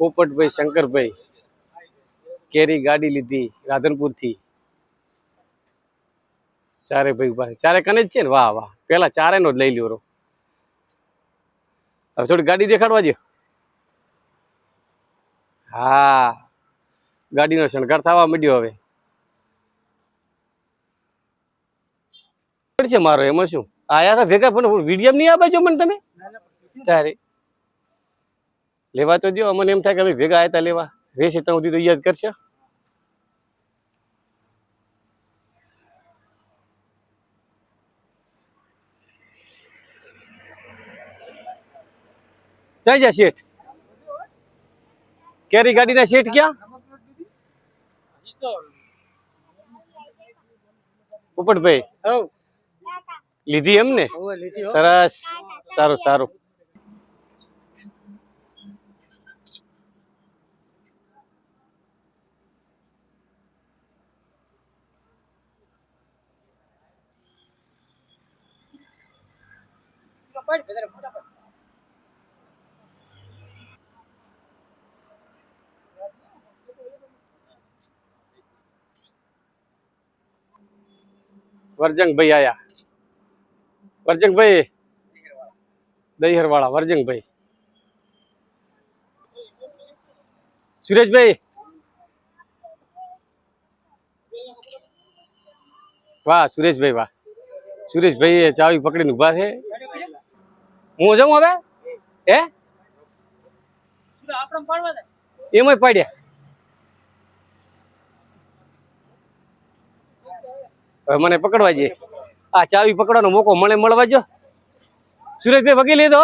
પોપટભાઈ, શંકરભાઈ કેરી ગાડી લીધી રાધનપુરથી. ચારે ભાઈ પાસે. ચારે કને જ છે ને? વાહ વાહ. પેલા ચારે નો જ લઈ લ્યો હવે થોડી ગાડી દેખાડવા જો હા. ગાડીનો શણગાર થવા માંડ્યો હવે. છે મારો એમાં શું? આયા હતા ભેગા પણ વીડિયો નહીં આપે છો મને તમે? તારે. લેવા તો દો અમને એમ થાય કે અમે ભેગા આવ્યા તા લેવા. રહેશે ત્યાં સુધી તો યાદ કરશે. જાય જા શેઠ. કેરી ગાડીના શેઠ ક્યાં? પોપટભાઈ લીધી એમ ને સરસ. સારું સારું. વર્જંગભાઈ આયા. વરજંગભાઈ. દહીહરવાળા વાળા વર્જંગભાઈ. સુરેશભાઈ. વાહ સુરેશભાઈ વાહ. સુરેશભાઈ ચાવી પકડીને ઊભા છે. હું જાઉં હવે? હે? એમાંય પાડ્યા. હવે મને પકડવા જઈએ આ ચાવી પકડવાનો મોકો મને મળવા જો સુરેશભાઈ વગી લીધો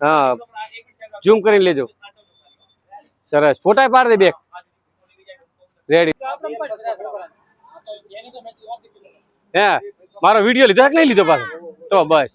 હા. ઝૂમ કરીને લેજો. સરસ. ફોટા પાડ દે બેક રેડી હે? મારો વીડિયો લીધો કે નહીં લીધો પાછો? તો બસ.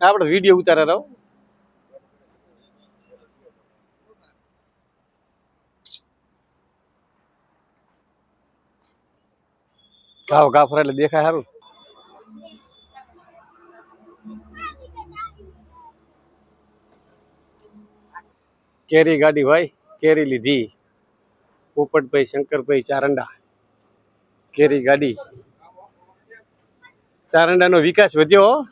આપણે વીડિયો ઉતારે રહો. ઘાવ ઘા ફરે એટલે દેખાય સારું કેરી ગાડી ભાઈ કેરી લીધી. પોપટભાઈ શંકરભાઈ ચારંડા. કેરી ગાડી. ચારંડાનો વિકાસ વધ્યો.